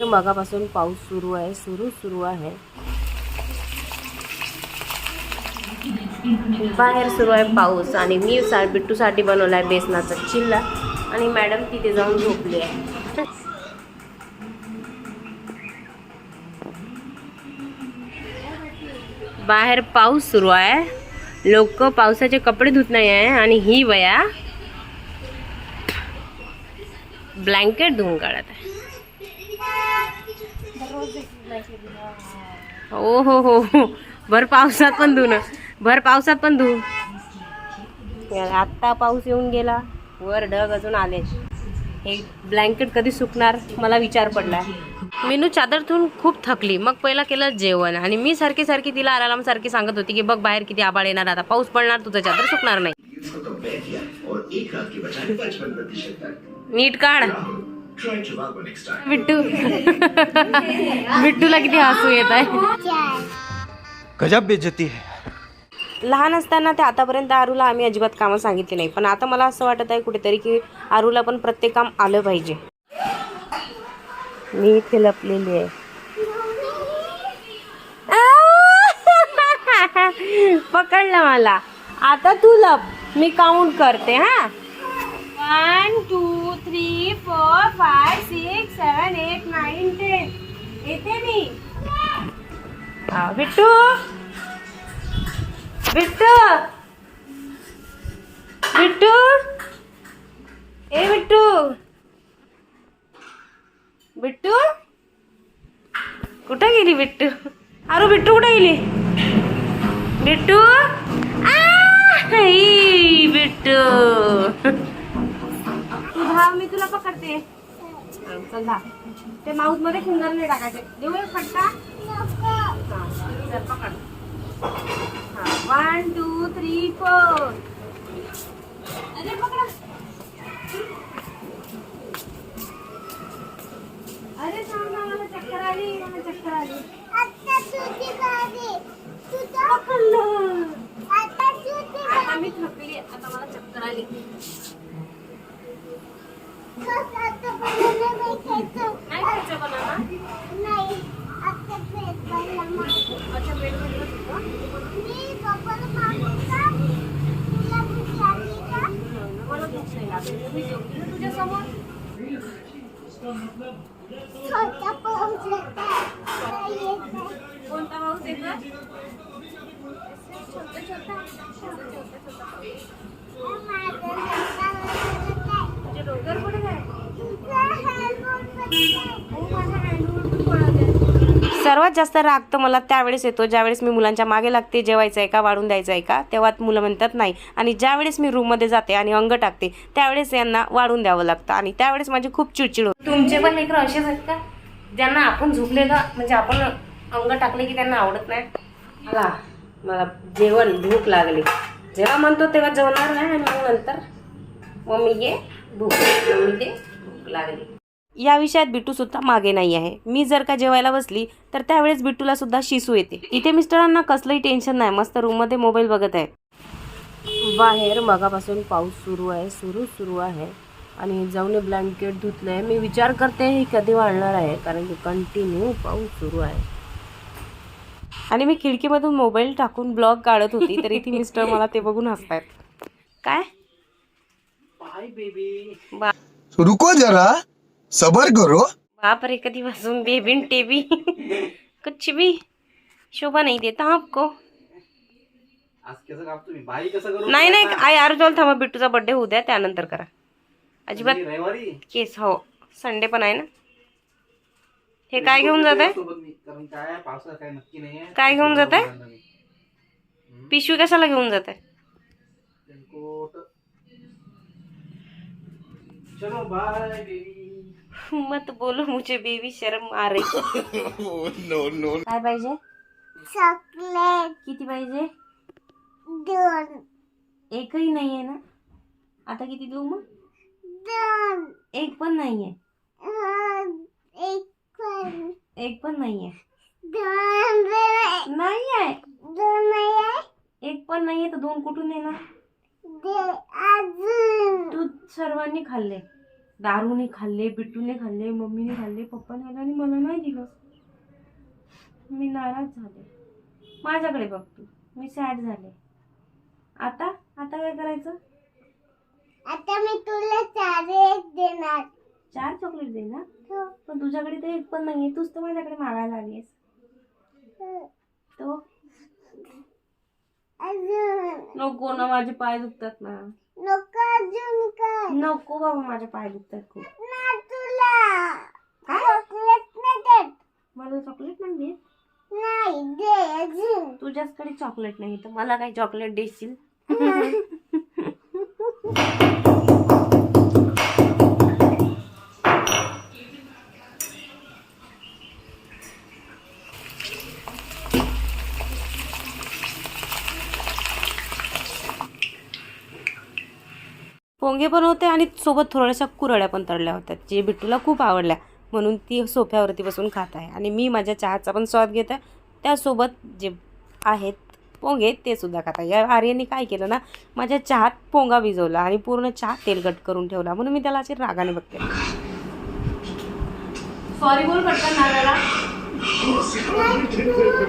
मगापासून पाऊस सुरू आहे सुरू सुरू आहे. बाहेर सुरू आहे पाऊस आणि मी सा बिट्टूसाठी बनवला आहे बेसनाचा चिल्ला आणि मॅडम तिथे जाऊन झोपली आहे. बाहेर पाऊस सुरू आहे. लोक पावसाचे कपडे धुत नाही आहे आणि ही वया ब्लँकेट धुवून काढत आहे. हो हो हो हो. भर पावसात पण धुणं. भर पावसात पण धु. आत्ता पाऊस येऊन गेला. वर ढग अजून आले. हे ब्लँकेट कधी सुकणार मला विचार पडला. मीनू चादर धुवून खूप थकली. मग पहिला केलं जेवण. आणि मी सारखी सारखी तिला अलाराम सारखी सांगत होती की बघ बाहेर किती आबाळ येणार आता. पाऊस पडणार तुझं चादर सुकणार नाही. नीट काढ. बिट्टू बिट्टूला किती हसू येत आहे. गजब बेइज्जती है. लहान असताना ते आतापर्यंत आरूला आम्ही अजिबात कामं सांगितली नाही. पण आता मला असं वाटत आहे कुठेतरी की आरूला पण प्रत्येक काम आलं पाहिजे. मी इथे लपलेली आहे. पकडलं मला. आता तू लप. मी काउंट करते हा. One two four five six seven eight nine ten येते मी हा बिट्टू बिट्टू बिट्टू ए बिट्टू बिट्टू कुठं गेली बिट्टू अरे बिट्टू कुठं गेली बिट्टू आ, ई, बिट्टू हा मी तुला पकडते. चल ते माऊथमध्ये फिंगर नाही टाकायचे. देऊ एक फटका हा, चल पकड वन टू थ्री फोर अरे पकडा अरे थांब ना मला चक्कर आली मला चक्कर आली पकडलं. आता मी थकली आता मला चक्कर आली नाही खायचं बनाना अच्छा पेट भरलं तुझं मला भूक नाही लागली मी जेवली ना तुझ्या समोर कोणता पाऊस येतो छोटा छोटा तुझे डोंगर कुठे काय सर्वात जास्त राग तर मला त्यावेळेस येतो ज्यावेळेस मी मुलांच्या मागे लागते जेवायचं आहे का वाढून द्यायचं आहे का तेव्हा मुलं म्हणतात नाही. आणि ज्यावेळेस मी रूममध्ये जाते आणि अंग टाकते त्यावेळेस यांना वाढून द्यावं लागतं. आणि त्यावेळेस माझी खूप चिडचिड होते. तुमचे पण लेकरं असेच आहेत का? ज्यांना आपण झोपले का? म्हणजे आपण अंग टाकले की त्यांना आवडत नाही? मला मला जेवण भूक लागली. जेव्हा म्हणतो तेव्हा जेवणार नाही आणि मग नंतर मम्मी ये भूक मम्मी दे भूक लागली. या विषयात बिट्टू सुद्धा मागे नाही आहे. मी जर का जेवायला बसली तर त्यावेळेस बिट्टूला सुद्धा शिसू येते. इथे मिस्टरांना कसलंही टेन्शन नाही. मस्त रूममध्ये मोबाईल बघत आहे. बाहेर मगापासून पाऊस सुरू आहे सुरू सुरू आहे. आणि जाऊन ब्लँकेट धुतलंय. मी विचार करते हे कधी वाढणार आहे? कारण की कंटिन्यू पाऊस सुरू आहे. आणि मी खिडकीमधून मोबाईल टाकून ब्लॉग काढत होती तर इथे मिस्टर मला ते बघून हसतायत. काय? बा रुको जरा. सबर करो। बापरे कधी बसून बेबीन टेबी। कुछ भी शोभा नहीं देता आपको। आज कसं काम तुम्ही? बाई कसं करू? नाही नाही आई आरू चल थांबा बिट्टूचा बर्थडे होऊ द्या त्यानंतर करा. अजिबात केस हो संडे पण आहे ना. हे काय घेऊन जात आहे? काय आहे, पावसाळा काय नक्की नाही आहे. काय घेऊन जात आहे? पिशवी कशाला घेऊन जात आहे? चलो बाय बेबी मत बोलो मुझे बेबी शर्म आ रही नो नो काय पाहिजे? चॉकलेट. किती पाहिजे? दोन. एकही नाहीये ना? आता किती देऊ मग? दोन. एक पण नाहीये. अं, एक पण. एक पण नाहीये. दोन बे- नाही आहे दोन नाही आहे. एक पण नाहीये तर दोन कुठून येणार? दे अजून. तू सर्वांनी खाल्ले. दारूने खाल्ले बिट्टूने खाल्ले मम्मीने खाल्ले पप्पाने खाल्ले आणि मला नाही दिलं. मी नाराज झाले. माझ्याकडे बघ तू. मी सॅड झाले. आता? आता काय करायचं? आता मी तुला चालेल देणार. चार चॉकलेट दे ना हो. पण तुझ्याकडे तर एक पण नाहीये. तूच तर माझ्याकडे मागायला आलीस हो. तो? नको ना माझे पाय दुखतात ना. नको अजून काय नको बाबा माझे पाय दुखतात खूप. ना तुला. काय? चॉकलेट नाही देत. मला चॉकलेट नाही देत? नाही दे अजून. तुझ्याचकडे चॉकलेट नाही तर मला काही चॉकलेट देशील? पोंगे पण होते आणि सोबत थोड्याशा कुरड्या पण तळल्या होत्या जे बिट्टूला खूप आवडल्या. म्हणून ती सोफ्यावरती बसून खात आहे. आणि मी माझ्या चहाचा पण स्वाद घेत आहे. त्यासोबत जे आहेत पोंगे ते सुद्धा खात आहे. या आर्यने काय केलं ना माझ्या चहात पोंगा भिजवला आणि पूर्ण चहा तेलकट करून ठेवला. म्हणून मी त्याला असे रागाने बघते. सॉरी बोल पटकन नागाला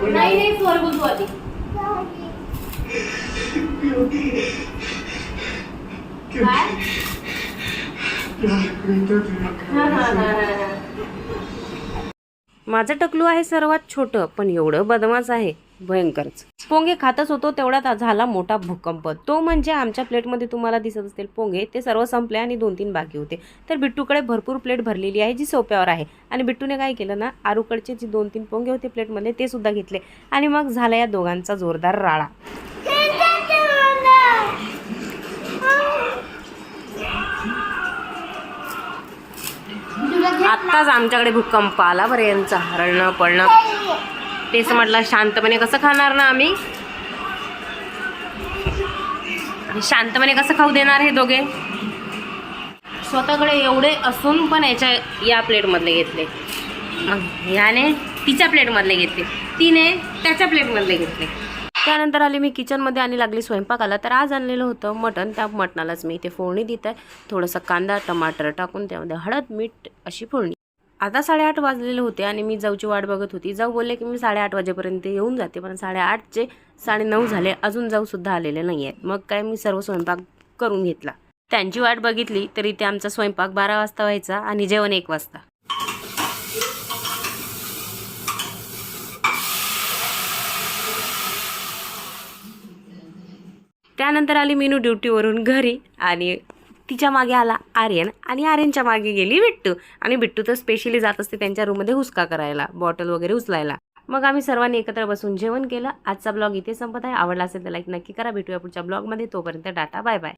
नाही नाही सॉरी बोल तू आधी. माझं टकलू आहे सर्वात छोटं पण एवढं बदमाश आहे भयंकरच. पोंगे खातच होतो तेवढ्यात झाला मोठा भूकंप. तो म्हणजे आमच्या प्लेटमध्ये तुम्हाला दिसत असतील पोंगे ते सर्व संपले आणि दोन तीन बाकी होते. तर बिट्टूकडे भरपूर प्लेट भरलेली आहे जी सोप्यावर आहे. आणि बिट्टूने काय केलं ना आरूकडचे जे दोन तीन पोंगे होते प्लेटमध्ये ते सुद्धा घेतले. आणि मग झाला या दोघांचा जोरदार राळा. आत्ताच आमच्याकडे भूकंप आला बरं यांचा. हरणं पडणं तेच म्हटलं शांतपणे कसं खाणार ना आम्ही? शांतपणे कसं खाऊ देणार हे दोघे? स्वतःकडे एवढे असून पण याच्या या प्लेटमधले घेतले. मग ह्याने तिच्या प्लेटमधले घेतले. तिने त्याच्या प्लेटमधले घेतले. त्यानंतर आली मी किचनमध्ये आणि लागली स्वयंपाकाला. तर आज आणलेलं होतं मटण. त्या मटणालाच मी इथे फोडणी देत. आहे थोडंसं कांदा टमाटर टाकून त्यामध्ये हळद मीठ अशी फोडणी. आता साडेआठ वाजलेले होते आणि मी जाऊची वाट बघत होती. जाऊ बोलले की मी साडेआठ वाजेपर्यंत येऊन जाते पण साडेआठचे साडेनऊ झाले. अजून जाऊसुद्धा आलेले नाही आहेत मग काय मी सर्व स्वयंपाक करून घेतला. त्यांची वाट बघितली तरी ते आमचा स्वयंपाक बारा वाजता व्हायचा आणि जेवण एक वाजता. त्यानंतर आली मीनू ड्युटीवरून घरी आणि तिच्यामागे आला आर्यन आणि आर्यनच्या मागे गेली बिट्टू आणि बिट्टू तर स्पेशली जात असते त्यांच्या रूममध्ये हुसका करायला बॉटल वगैरे उचलायला. मग आम्ही सर्वांनी एकत्र बसून जेवण केलं. आजचा ब्लॉग इथे संपत आहे. आवडला असेल तर लाईक नक्की करा. भेटूया पुढच्या ब्लॉगमध्ये तोपर्यंत डाटा बाय बाय